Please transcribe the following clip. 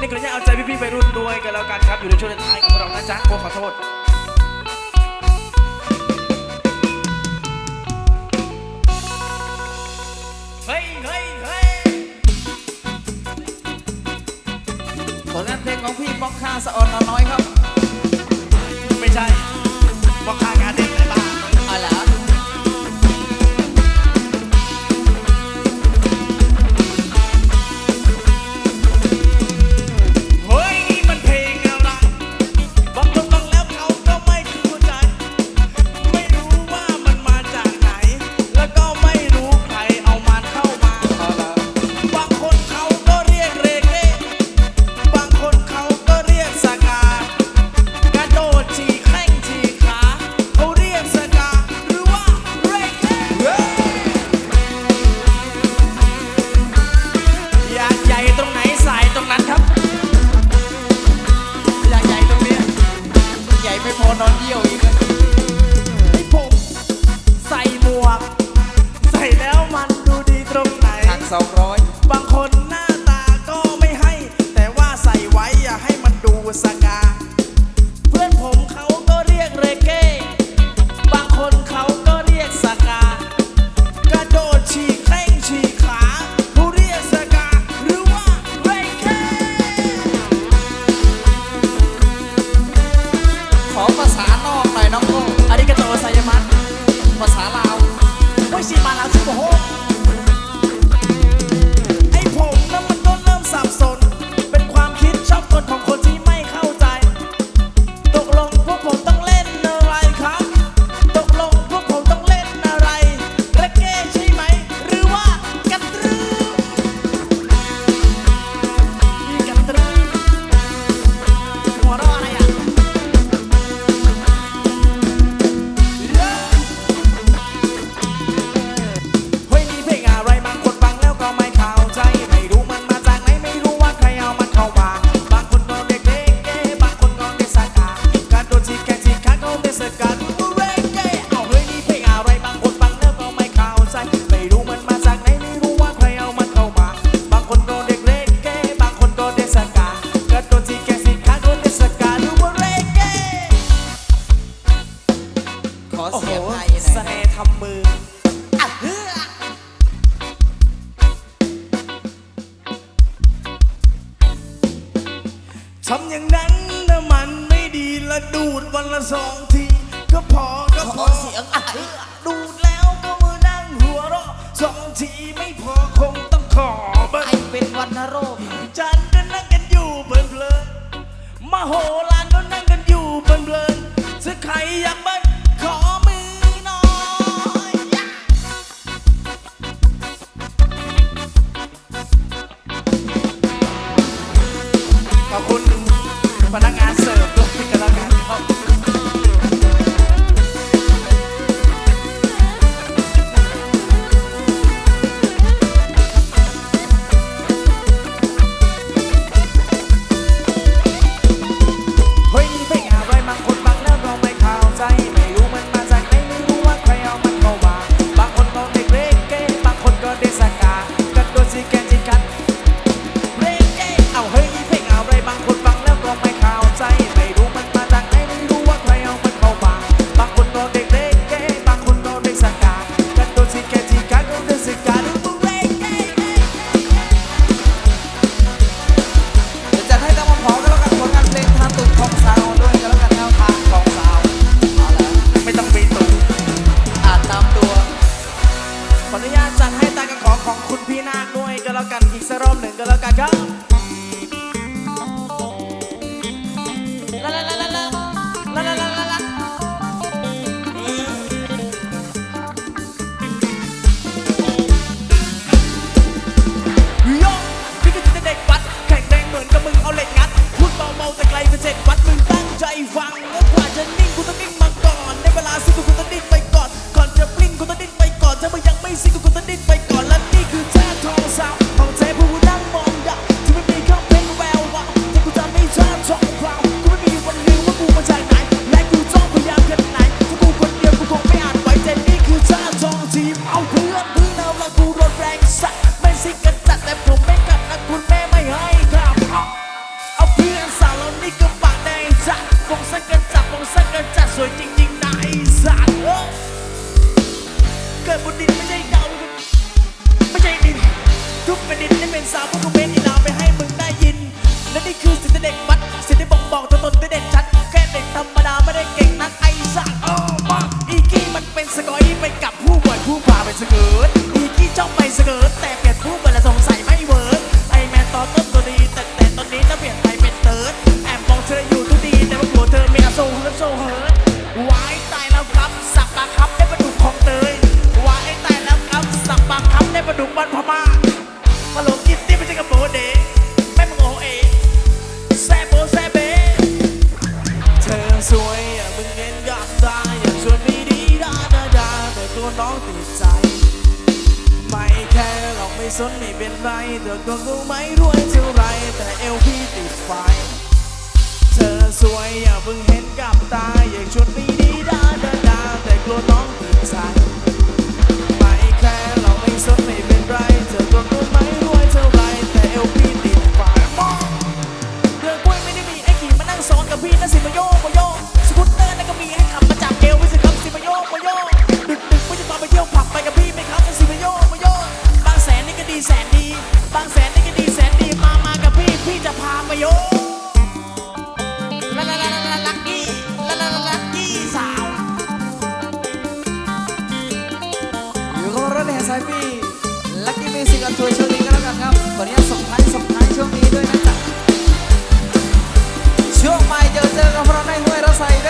นี้ขออนุญาตเอาใจพี่ๆไปรุ่นด้วยกันแล้วกันครับ อยู่ในช่วงท้ายของเรานะจ๊ะโอ้ขอโทษ Oh. the whole ทำอย่างนั้นนะมันไม่ดีละดูดวันละสองที ก็พอก็พอเสียงอะดูดแล้วก็มือนั่งหัวเราะสองทีไม่พอคงต้องขอบ้างเป็นวันโรคจันก็นั่งกันอยู่เพลินๆมาโหิดบนดินไม่ใช่ดาวไม่ใช่ดิน ทุกแผ่นดินได้เป็นสาวพวกกูเป็นอีนาไปให้มึงได้ยิน และนี่คือสิ่งที่เด็กวัดสิ่งที่บ่งบอกตัวตนที่เด็กชัด แค่เด็กธรรมดาไม่ได้ ร้องติดใจ ไม่แค่หรอกไม่สนไม่เป็นไรเธอก็รู้ไหมรวยเท่าไร แต่เอวพี่ติดไฟ เธอสวยอย่าเพิ่งเห็นกับตา อยากชวนไม่ดีดาดาดาแต่กลัวน้องติดใจ ช้พี่ลักกี้มิวสิกอันทัวร์ช่วงนี้ก็แล้วกันครับวันนี้ส่งท้ายส่งท้ายช่วงนี้ด้วยนะจ๊ะช่วงใหม่เจอเจอกันเราะในห้วยรถไฟด้วย